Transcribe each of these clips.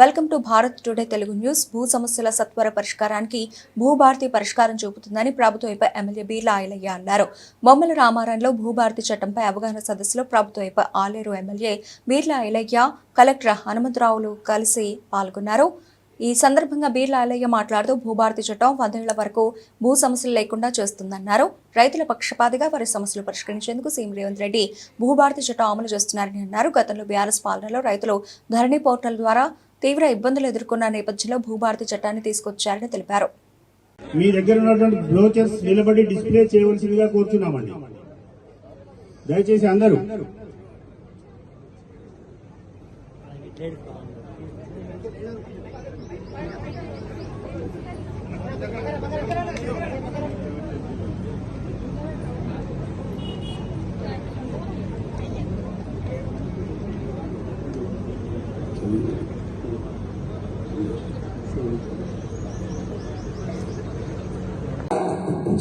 Welcome to Bharat today Telugu news. భూ సమస్యల సత్వర పరిష్కారానికి భూభారతి పరిష్కారం చూపుతుందని ప్రభుత్వంపై ఎమ్మెల్యే బీర్లా ఆయలయ్య అన్నారు. బొమ్మల రామారంలో భూభారతి చట్టంపై అవగాహన సదస్సులో ప్రభుత్వంపై ఆలేరు ఎమ్మెల్యే బీర్లా ఆయలయ్య కలెక్టర్ హనుమంతరావులు కలిసి పాల్గొన్నారు. ఈ సందర్భంగా బీర్లా ఆలయ్య మాట్లాడుతూ భూభారతి చట్టం వందేళ్ళ వరకు భూ సమస్యలు లేకుండా చేస్తుందన్నారు. రైతుల పక్షపాతిగా వారి సమస్యలు పరిష్కరించేందుకు సీఎం రేవంత్ రెడ్డి భూభారతి చట్టం అమలు చేస్తున్నారని అన్నారు. గతంలో బీఆర్ఎస్ పాలనలో రైతులు ధరణి పోర్టల్ ద్వారా తీవ్ర ఇబ్బందులు ఎదుర్కొన్న నేపథ్యంలో భూభారతి చట్టాన్ని తీసుకొచ్చారని తెలిపారు. మీ దగ్గర ఉన్నటువంటి బ్లోచర్స్ నిలబడి డిస్ప్లే చేయవలసిందిగా కోరుతున్నామండి దయచేసి అందరూ.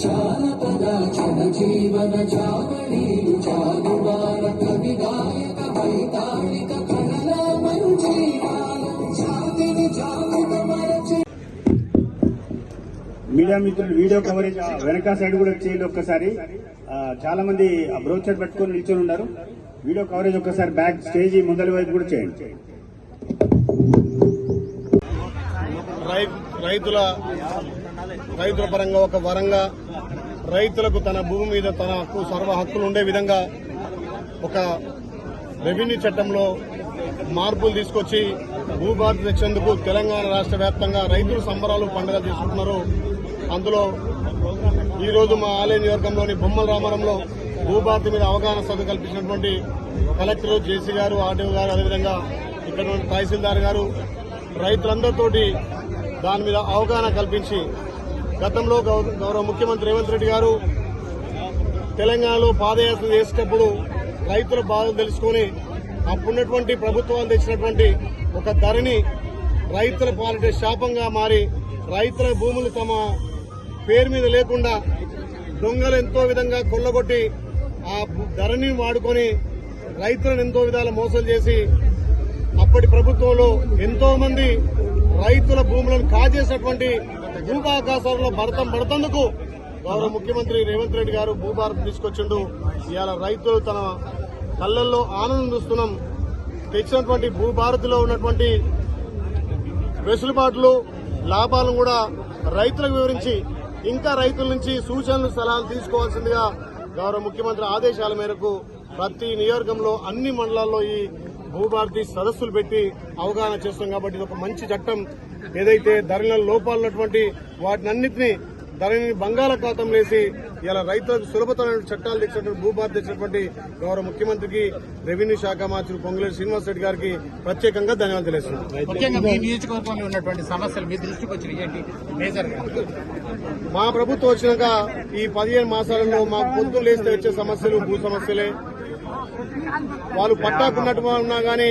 జానపద జనజీవన జావళీలు జానువార భారత గాయక వైతాళిక కళల మంజీరాలం జాతిని మరచి మీడియా మిత్రులు వీడియో కవరేజ్ వెనక సైడ్ కూడా చేయండి ఒక్కసారి. చాలా మంది బ్రోచర్ పెట్టుకొని నిల్చొని ఉన్నారు. వీడియో కవరేజ్ ఒక్కసారి బ్యాక్ స్టేజ్ ముందరి వైపు కూడా చేయండి. రైతుల రైతుల పరంగా ఒక వరంగా రైతులకు తన భూమి మీద తన హక్కు సర్వ హక్కులు ఉండే విధంగా ఒక రెవెన్యూ చట్టంలో మార్పులు తీసుకొచ్చి భూభారతి తెచ్చేందుకు తెలంగాణ రాష్ట్ర వ్యాప్తంగా రైతులు సంబరాలు పండుగలు తీసుకుంటున్నారు అందులో ఈరోజు మా ఆలయ నియోజకంలోని బొమ్మల రామారంలో భూభారతి మీద అవగాహన సభ కల్పించినటువంటి కలెక్టర్ జేసీ గారు ఆర్డీఓ గారు అదేవిధంగా ఇక్కడ తహసీల్దార్ గారు రైతులందరితోటి దాని మీద అవగాహన కల్పించి గతంలో గౌరవ ముఖ్యమంత్రి రేవంత్ రెడ్డి గారు తెలంగాణలో పాదయాత్ర చేసేటప్పుడు రైతుల బాధలు తెలుసుకొని అప్పుడున్నటువంటి ప్రభుత్వాలు తెచ్చినటువంటి ఒక ధరని రైతుల పాలిటే శాపంగా మారి రైతుల భూములు తమ పేరు మీద లేకుండా దొంగలు ఎంతో విధంగా కొల్లగొట్టి ఆ ధరని వాడుకొని రైతులను ఎంతో విధాల మోసం చేసి అప్పటి ప్రభుత్వంలో ఎంతో మంది రైతుల భూములను కాజేసినటువంటి భూభాగాసాలలో భరతం పడుతందుకు గౌరవ ముఖ్యమంత్రి రేవంత్ రెడ్డి గారు భూభారత్ తీసుకొచ్చిండు. ఇవాళ రైతులు తన కళ్ళల్లో ఆనందం చూస్తున్నాం. తెచ్చినటువంటి భూభారతిలో ఉన్నటువంటి వెసులుబాట్లు లాభాలను కూడా రైతులకు వివరించి ఇంకా రైతుల నుంచి సూచనలు సలహాలు తీసుకోవాల్సిందిగా గౌరవ ముఖ్యమంత్రి ఆదేశాల మేరకు ప్రతి నియోజకంలో అన్ని మండలాల్లో ఈ భూభారతి సదస్సులు పెట్టి అవగాహన చేస్తాం కాబట్టి ఇది ఒక మంచి చట్టం. ఏదైతే ధరల లోపాలు ఉన్నటువంటి వాటినన్నింటినీ ధరని బంగాళాఖాతం వేసి ఇలా రైతులకు సులభతరమైన చట్టాలు తెచ్చినటువంటి భూభారతి తెచ్చినటువంటి గౌరవ ముఖ్యమంత్రికి రెవెన్యూ శాఖ మంత్రి పొంగులేటి శ్రీనివాస్ రెడ్డి గారికి ప్రత్యేకంగా ధన్యవాదాలు ముఖ్యంగా మీ నియోజకవర్గంలో ఉన్నటువంటి సమస్యలు మీ దృష్టికి వచ్చినాయి. ఏంటి? మేజర్గా. మా ప్రభుత్వం వచ్చినాక ఈ పదిహేను మాసాలలో మాకు పొద్దున్న లేస్తే వచ్చే సమస్యలు భూ సమస్యలే. వాళ్ళు పట్టాకున్నట్టు ఉన్నా గానీ